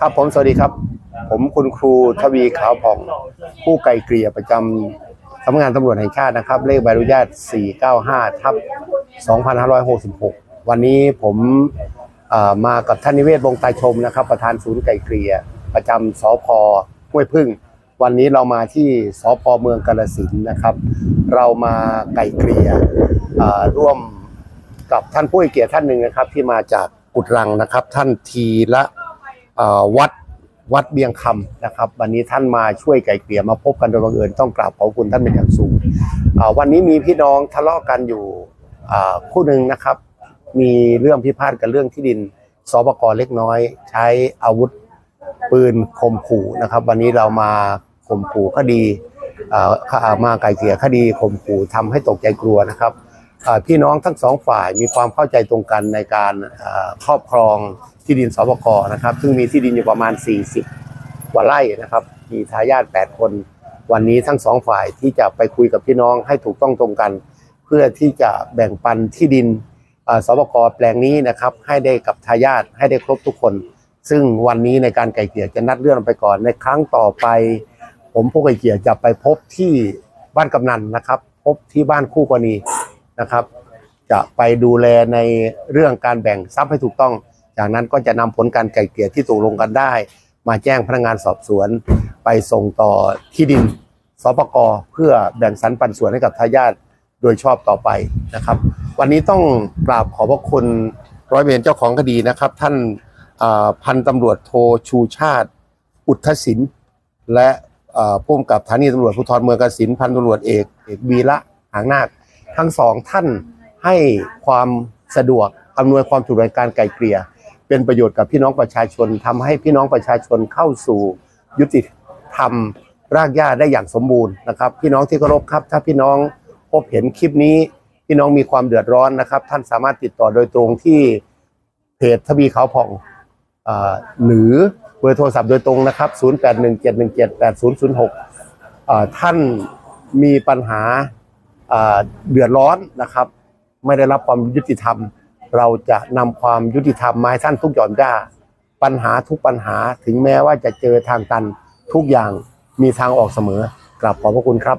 ครับผมสวัสดีครับ ผมคุณครูทวีขาวผ่อง ผู้ไกลเกลี่ยประจำสำนักงานตำรวจแห่งชาตินะครับ เลขใบอนุญาต 495ทับ2566 วันนี้ผมเอ่อมากับท่านนิเวศวงศ์ตาชมนะครับ ประธานศูนย์ไกลเกลี่ยประจำสพห้วยพึ่ง วันนี้เรามาที่สพเมืองกาฬสินธุ์นะครับ เรามาไกลเกลี่ยเอ่อร่วมกับท่านผู้ให้เกียรติท่านหนึ่งนะครับ ที่มาจาก กุดรังนะครับ ท่านทีละวัดวัดเบียงคำนะครับ วันนี้ท่านมาช่วยไก่เกลี่ยมาพบกันโดยบังเอิญต้องกราบขอบคุณท่านเป็นอย่างสูงวันนี้มีพี่น้องทะเลาะกันอยู่คู่หนึ่งนะครับ มีเรื่องพิพาทกันเรื่องที่ดินสปกรเล็กน้อย ใช้อาวุธปืนข่มขู่นะครับ วันนี้เรามาข่มขู่คดีมาไก่เกลี่ยคดีข่มขู่ทำให้ตกใจกลัวนะครับ พี่น้องทั้งสองฝ่ายมีความเข้าใจตรงกันในการครอบครองที่ดินสปกนะครับ ซึ่งมีที่ดินอยู่ประมาณ 40 กว่าไร่นะครับ มีทายาท8 คน วันนี้ทั้งสองฝ่ายที่จะไปคุยกับพี่น้องให้ถูกต้องตรงกัน เพื่อที่จะแบ่งปันที่ดินสปกแปลงนี้นะครับ ให้ได้กับทายาทให้ได้ครบทุกคน ซึ่งวันนี้ในการไกลเกลี่ยจะนัดเลื่อนไปก่อนในครั้งต่อไป ผมผู้ไกลเกลี่ยจะไปพบที่บ้านกำนันนะครับ พบที่บ้านคู่กรณี นะครับ จะไปดูแลในเรื่องการแบ่งทรัพย์ให้ถูกต้อง จากนั้นก็จะนำผลการไกล่เกลี่ยที่ตกลงกันได้ มาแจ้งพนักงานสอบสวน ไปส่งต่อที่ดินสปกเพื่อแบ่งสรรปันส่วนให้กับทายาทโดยชอบต่อไปนะครับ วันนี้ต้องกราบขอบพระคุณร้อยเวรเจ้าของคดีนะครับ ท่านพันตำรวจโทชูชาติ อุทธศินและผู้กำกับสถานีตำรวจภูธรเมืองกาสินพันตำรวจเอกเอกวีระหางนาค ทั้งสองท่านให้ความสะดวกอำนวยความสะดวกในการไกลเกลี่ยเป็นประโยชน์กับพี่น้องประชาชนทำให้พี่น้องประชาชนเข้าสู่ยุติธรรมรากหญ้าได้อย่างสมบูรณ์นะครับ พี่น้องที่เคารพครับ ถ้าพี่น้องพบเห็นคลิปนี้ พี่น้องมีความเดือดร้อนนะครับ ท่านสามารถติดต่อโดยตรงที่เพจทวีเขาผ่องอหรือเบอร์โทรศัพท์โดยตรงนะครับ 0817178006 ท่านมีปัญหา เดือดร้อนนะครับ ไม่ได้รับความยุติธรรม เราจะนำความยุติธรรมมาให้ท่านทุกหย่อมย่าปัญหาทุกปัญหาถึงแม้ว่าจะเจอทางตันทุกอย่างมีทางออกเสมอกลับขอบพระคุณครับ